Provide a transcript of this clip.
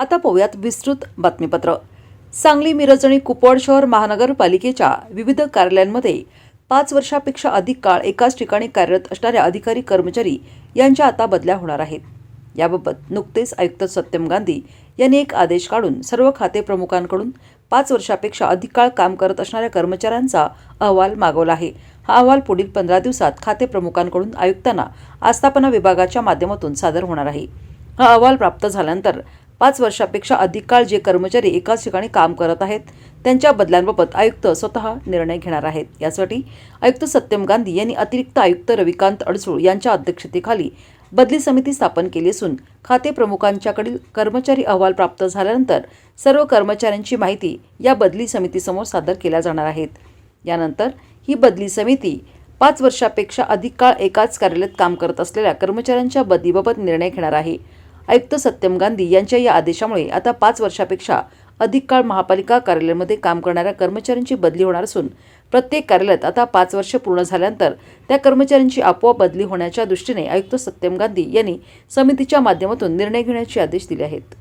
आता पाहूयात विस्तृत बातमीपत्र. सांगली मिरज आणि कुपवाड शहर महानगरपालिकेच्या विविध कार्यालयांमध्ये पाच वर्षापेक्षा अधिक काळ एकाच ठिकाणी कार्यरत असणाऱ्या अधिकारी कर्मचारी यांच्या आता बदल्या होणार आहेत. याबाबत नुकतेच आयुक्त सत्यम गांधी यांनी एक आदेश काढून सर्व खाते प्रमुखांकडून पाच वर्षापेक्षा अधिक काळ काम करत असणाऱ्या कर्मचाऱ्यांचा अहवाल मागवला आहे. हा अहवाल पुढील पंधरा दिवसात खाते प्रमुखांकडून आयुक्तांना आस्थापना विभागाच्या माध्यमातून सादर होणार आहे. हा अहवाल प्राप्त झाल्यानंतर पाच वर्षापेक्षा अधिक काळ जे कर्मचारी एकाच ठिकाणी काम करत आहेत त्यांच्या बदल्यांबाबत आयुक्त स्वतः निर्णय घेणार आहेत. यासाठी आयुक्त सत्यम गांधी यांनी अतिरिक्त आयुक्त रविकांत अडसूळ यांच्या अध्यक्षतेखाली बदली समिती स्थापन केली असून खाते प्रमुखांच्याकडील कर्मचारी अहवाल प्राप्त झाल्यानंतर सर्व कर्मचाऱ्यांची माहिती या बदली समितीसमोर सादर केल्या जाणार आहेत. यानंतर ही बदली समिती पाच वर्षापेक्षा अधिक काळ एकाच कार्यालयात काम करत असलेल्या कर्मचाऱ्यांच्या बदलीबाबत निर्णय घेणार आहे. आयुक्त सत्यम गांधी यांच्या या आदेशामुळे आता पाच वर्षापेक्षा अधिक काळ महापालिका कार्यालयामध्ये काम करणाऱ्या कर्मचाऱ्यांची बदली होणार असून प्रत्येक कार्यालयात आता पाच वर्ष पूर्ण झाल्यानंतर त्या कर्मचाऱ्यांची आपोआप बदली होण्याच्या दृष्टीने आयुक्त सत्यम गांधी यांनी समितीच्या माध्यमातून निर्णय घेण्याचे आदेश दिले आहेत.